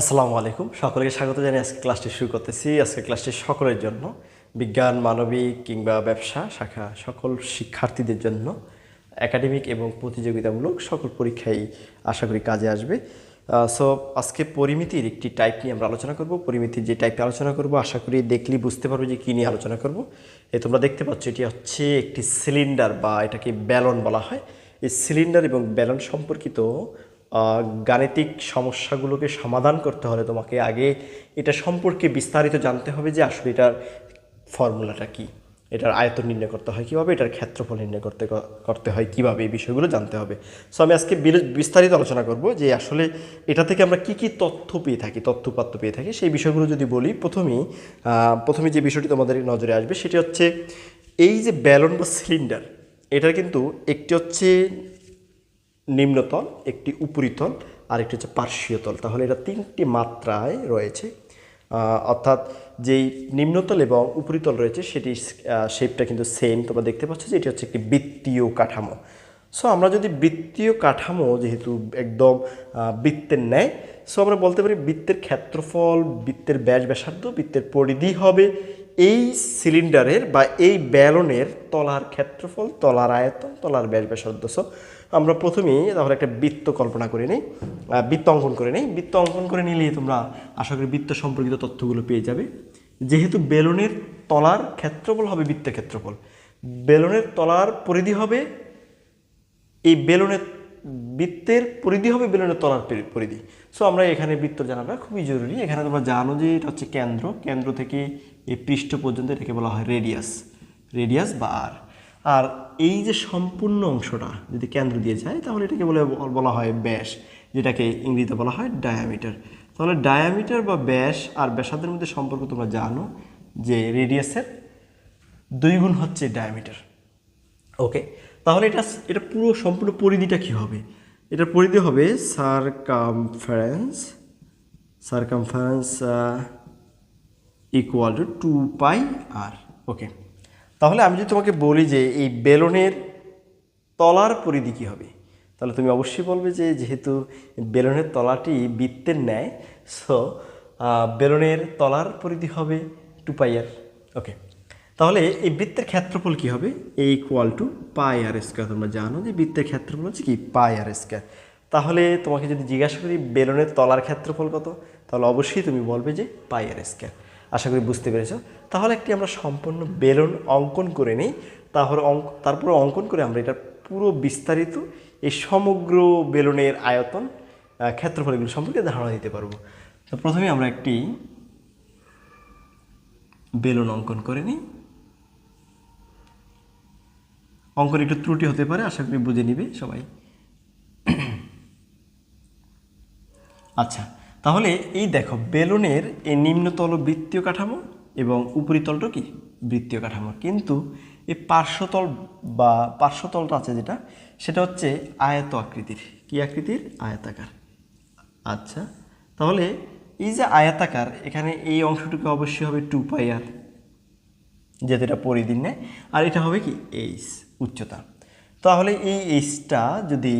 আসসালামু আলাইকুম। সকলকে স্বাগত জানিয়ে আজকে ক্লাসটি শুরু করতেছি। আজকে ক্লাসটি সকলের জন্য, বিজ্ঞান, মানবিক কিংবা ব্যবসা শাখা সকল শিক্ষার্থীদের জন্য। একাডেমিক এবং প্রতিযোগিতামূলক সকল পরীক্ষায় আশা করি কাজে আসবে। সো আজকে পরিমিতির একটি টাইপ নিয়ে আমরা আলোচনা করব। পরিমিতির যে টাইপে আলোচনা করব, আশা করি দেখলেই বুঝতে পারবে যে কী নিয়ে আলোচনা করব। এ, তোমরা দেখতে পাচ্ছ, এটি হচ্ছে একটি সিলিন্ডার বা এটাকে ব্যালন বলা হয়। এই সিলিন্ডার এবং ব্যালন সম্পর্কিত গাণিতিক সমস্যাগুলোকে সমাধান করতে হলে তোমাকে আগে এটা সম্পর্কে বিস্তারিত জানতে হবে যে আসলে এটার ফর্মুলাটা কি। এটার আয়তন নির্ণয় করতে হয় কীভাবে, এটার ক্ষেত্রফল নির্ণয় করতে করতে হয় কীভাবে, এই বিষয়গুলো জানতে হবে। সো আমি আজকে বিস্তারিত আলোচনা করব যে আসলে এটা থেকে আমরা কি কি তথ্য পেয়ে থাকি তথ্যপাত্য পেয়ে থাকি, সেই বিষয়গুলো যদি বলি, প্রথমেই প্রথমে যে বিষয়টি তোমাদের নজরে আসবে সেটি হচ্ছে, এই যে ব্যালন বা সিলিন্ডার, এটার কিন্তু একটি হচ্ছে নিম্নতল, একটি উপরিতল আর একটি হচ্ছে পার্শ্বীয়তল তাহলে এটা তিনটি মাত্রায় রয়েছে। অর্থাৎ যেই নিম্নতল এবং উপরিতল রয়েছে, সেটি শেপটা কিন্তু সেম তোমরা দেখতে পাচ্ছ যে এটি হচ্ছে একটি বৃত্তীয় কাঠামো। সো আমরা যদি বৃত্তীয় কাঠামো যেহেতু একদম বৃত্তের ন্যায় সো আমরা বলতে পারি বৃত্তের ক্ষেত্রফল, বৃত্তের ব্যাস ব্যাসার্ধ, বৃত্তের পরিধি হবে এই সিলিন্ডারের বা এই ব্যালনের তলার ক্ষেত্রফল, তলার আয়তন, তলার ব্যাস ব্যাসার্ধ। সো আমরা প্রথমেই তাহলে একটা বৃত্ত কল্পনা করে নিই বৃত্ত অঙ্কন করে নিই। বৃত্ত অঙ্কন করে নিলেই তোমরা আশা করি বৃত্ত সম্পর্কিত তথ্যগুলো পেয়ে যাবে। যেহেতু বেলুনের তলার ক্ষেত্রফল হবে বৃত্তের ক্ষেত্রফল বেলনের তলার পরিধি হবে এই বেলুনের বৃত্তের পরিধি হবে বেলুনের তলার পরিধি। সো আমরা এখানে বৃত্ত জানাটা খুবই জরুরি। এখানে তোমরা জানো যে এটা হচ্ছে কেন্দ্র। কেন্দ্র থেকে এই পৃষ্ঠ পর্যন্ত এটাকে বলা হয় রেডিয়াস। রেডিয়াস বা আর। আর এই যে সম্পূর্ণ অংশটা যদি কেন্দ্র দিয়ে যায়, তাহলে এটাকে বলে, বলা হয় ব্যাস, যেটাকে ইংরেজিতে বলা হয় ডায়ামিটার তাহলে ডায়ামিটার বা ব্যাস আর ব্যাসাদের মধ্যে সম্পর্ক তোমরা জানো যে রেডিয়াসের দুই গুণ হচ্ছে ডায়ামিটার ওকে তাহলে এটা এটা পুরো সম্পূর্ণ পরিধিটা কি হবে? এটার পরিধি হবে circumference circumference equal to two pi r okay তাহলে আমি যদি তোমাকে বলি যে এই বেলনের তলার পরিধি কী হবে? তাহলে তুমি অবশ্যই বলবে যে যেহেতু বেলনের তলাটি বৃত্তের ন্যায় সো বেলনের তলার পরিধি হবে টু পাই আর ওকে তাহলে এই বৃত্তের ক্ষেত্রফল কি হবে? এই equal to pi r square তোমরা জানো যে বৃত্তের ক্ষেত্রফল হচ্ছে কি? পাই আর স্কোয়ার তাহলে তোমাকে যদি জিজ্ঞাসা করি বেলুনের তলার ক্ষেত্রফল কত? তাহলে অবশ্যই তুমি বলবে যে পাই আর স্কোয়ার আশা করি বুঝতে পেরেছ? তাহলে একটি আমরা সম্পূর্ণ বেলুন অঙ্কন করে নিই। তাহলে অঙ্ক তারপরে অঙ্কন করে আমরা এটা পুরো বিস্তারিত এই সমগ্র বেলুনের আয়তন আহ, ক্ষেত্রফল এগুলো সম্পর্কে ধারণা দিতে পারব। তো প্রথমে আমরা একটি বেলুন অঙ্কন করে নিই। অঙ্কন একটু ত্রুটি হতে পারে, আশা করি বুঝে নিবে সবাই। আচ্ছা তাহলে এই দেখো, বেলুনের এই নিম্নতল বৃত্তীয় কাঠামো এবং উপরিতলটা কি? বৃত্তীয় কাঠামো। কিন্তু এই পার্শ্বতল বা পার্শ্বতলটা আছে যেটা, সেটা হচ্ছে আয়ত আকৃতির। কি আকৃতির? আয়তাকার। আচ্ছা তাহলে এই যে আয়তাকার, এখানে এই অংশটুকু অবশ্যই হবে টু পাই আর এটা পরিধির নেয়। আর এটা হবে কি? এইচ। উচ্চতা। তাহলে এই এইচটা যদি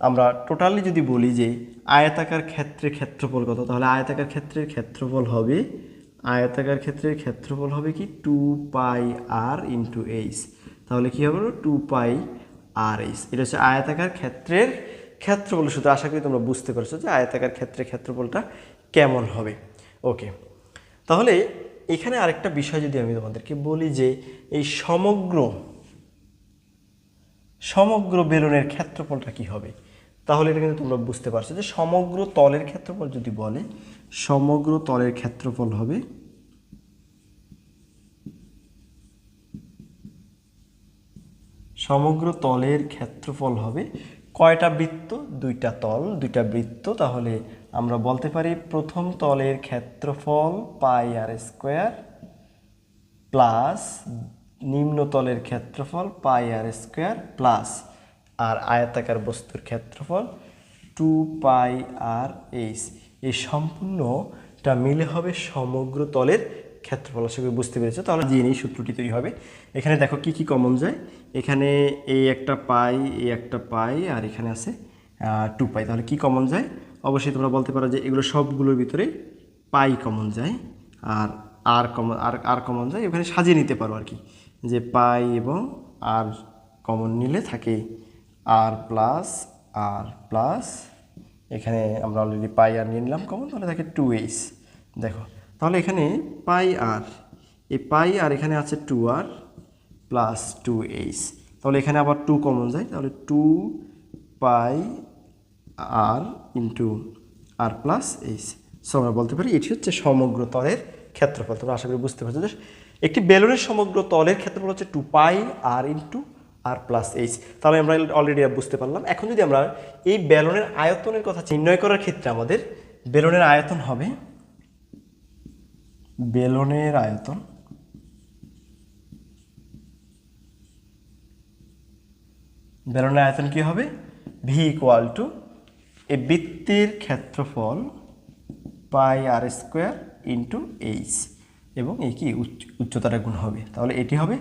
আমরা টোটালি যদি বলি যে আয়তাকার ক্ষেত্রে ক্ষেত্রফল কত, তাহলে আয়তাকার ক্ষেত্রের ক্ষেত্রফল হবে, আয়তাকার ক্ষেত্রের ক্ষেত্রফল হবে কি? Two pi r into h. তাহলে কী হবে? Two pi r h. এটা হচ্ছে আয়তাকার ক্ষেত্রের ক্ষেত্রফল শুধু আশা করি তোমরা বুঝতে পারছ যে আয়তাকার ক্ষেত্রে ক্ষেত্রফলটা কেমন হবে। ওকে। তাহলে এখানে আরেকটা বিষয় যদি আমি তোমাদেরকে বলি যে এই সমগ্র সমগ্র বেলুনের ক্ষেত্রফলটা কি হবে? তাহলে এটা কিন্তু তোমরা বুঝতে পারছ যে সমগ্র তলের ক্ষেত্রফল যদি বলে, সমগ্র তলের ক্ষেত্রফল হবে সমগ্র তলের ক্ষেত্রফল হবে কয়টা বৃত্ত? দুইটা তল, দুইটা বৃত্ত। তাহলে আমরা বলতে পারি প্রথম তলের ক্ষেত্রফল পাই আর স্কোয়ার প্লাস নিম্নতলের ক্ষেত্রফল পাই আর স্কোয়ার প্লাস আর আয়তাকার বস্তুর ক্ষেত্রফল টু পাই আর এইচ এই সম্পূর্ণটা মিলে হবে সমগ্র তলের ক্ষেত্রফল। আশা করি বুঝতে পেরেছ। তাহলে যে এই সূত্রটি তৈরি হবে। এখানে দেখো কি কি কমন যায়? এখানে এই একটা পাই এই একটা পাই, আর এখানে আছে টু পাই। তাহলে কি কমন যায়? অবশ্যই তোমরা বলতে পারো যে এগুলো সবগুলোর ভিতরে পাই কমন যায়, আর আর কমন আর আর কমন যায়। ওখানে সাজিয়ে নিতে পারো আর কি। যে পাই এবং আর কমন নিলে থাকে। আর প্লাস আর প্লাস, এখানে আমরা অলরেডি পাই আর নিয়ে নিলাম কমন, তাহলে থাকে টু এইচ দেখো, তাহলে এখানে পাই আর, এই পাই আর এখানে আছে two r plus two h তাহলে এখানে আবার টু কমন যায়, তাহলে two pi r into r plus h so আমরা বলতে পারি এটি হচ্ছে সমগ্র তলের ক্ষেত্রফল। তোমরা আশা করি বুঝতে পারছ। যে একটি বেলুনের সমগ্র তলের ক্ষেত্রফল হচ্ছে two pi r into r plus h তাহলে আমরা অলরেডি বুঝতে পারলাম। এখন যদি আমরা এই বেলুনের আয়তনের কথা নির্ণয় করার ক্ষেত্রে আমাদের বেলুনের আয়তন হবে, বেলুনের আয়তন বেলুনের আয়তন কি হবে? ভি ইকুয়াল টু এই বৃত্তির ক্ষেত্রফল pi r square into h এবং এই কি উচ্চ উচ্চতাটা গুণ হবে। তাহলে এটি হবে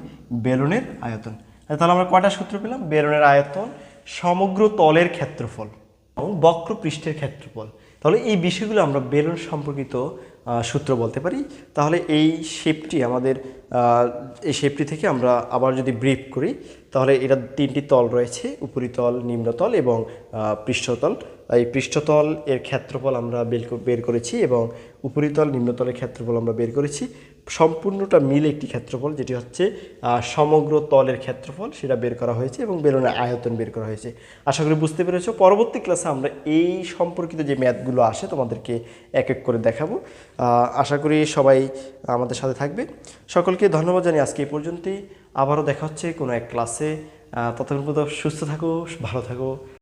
বেলুনের আয়তন। তাহলে আমরা কয়টা সূত্র পেলাম? বেলুনের আয়তন, সমগ্র তলের ক্ষেত্রফল এবং বক্র পৃষ্ঠের ক্ষেত্রফল। তাহলে এই বিষয়গুলো আমরা বেলুন সম্পর্কিত সূত্র বলতে পারি। তাহলে এই শেপটি আমাদের এই শেপটি থেকে আমরা আবার যদি ব্রিফ করি, তাহলে এটা তিনটি তল রয়েছে, উপরিতল, নিম্নতল এবং পৃষ্ঠতল। এই পৃষ্ঠতল এর ক্ষেত্রফল আমরা বের করেছি এবং উপরিতল নিম্নতলের ক্ষেত্রফল আমরা বের করেছি। সম্পূর্ণটা মিলে একটি ক্ষেত্রফল, যেটি হচ্ছে সমগ্র তলের ক্ষেত্রফল, সেটা বের করা হয়েছে এবং বেলুনের আয়তন বের করা হয়েছে। আশা করি বুঝতে পেরেছ। পরবর্তী ক্লাসে আমরা এই সম্পর্কিত যে ম্যাথগুলো আসে, তোমাদেরকে এক এক করে দেখাবো। আশা করি সবাই আমাদের সাথে থাকবে। সকলকে ধন্যবাদ জানি আজকে এই পর্যন্তই। আবারও দেখা হচ্ছে কোনো এক ক্লাসে। ততক্ষণ পর্যন্ত সুস্থ থাকো, ভালো থাকো।